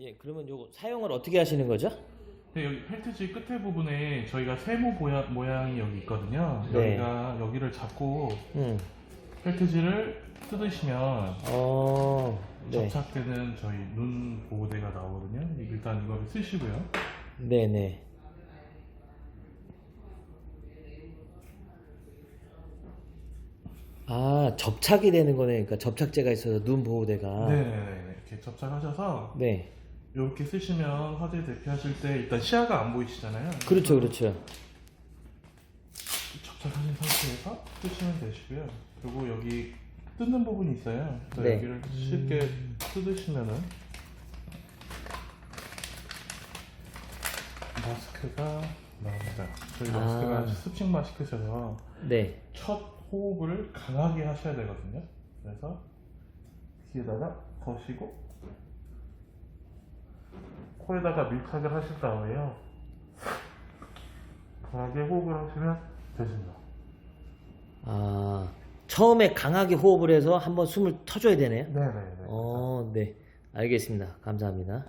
예, 그러면 요거 사용을 어떻게 하시는 거죠? 네, 여기 펠트지 끝에 부분에 저희가 세모 모야, 모양이 여기 있거든요. 네. 여기가 여기를 잡고 음. 펠트지를 뜯으시면 어. 네. 접착되는 저희 눈 보호대가 나오거든요. 일단 이거를 쓰시고요. 네, 네. 아, 접착이 되는 거네. 그러니까 접착제가 있어서 눈 보호대가. 네 네 네. 이렇게 접착하셔서 네. 이렇게 쓰시면 화재 대피하실 때 일단 시야가 안 보이시잖아요. 그렇죠, 그렇죠. 접착하신 상태에서 쓰시면 되시고요. 그리고 여기 뜯는 부분이 있어요. 그래서 네. 여기를 쉽게 뜯으시면은 마스크가 나옵니다. 저희 아. 마스크가 습식 마스크셔서 네. 첫 호흡을 강하게 하셔야 되거든요. 그래서 귀에다가 거시고 코에다가 밀착을 하신 다음에요. 강하게 호흡을 하시면 되십니다. 아, 처음에 강하게 호흡을 해서 한번 숨을 터줘야 되네요. 네네네. 어, 네. 알겠습니다. 감사합니다.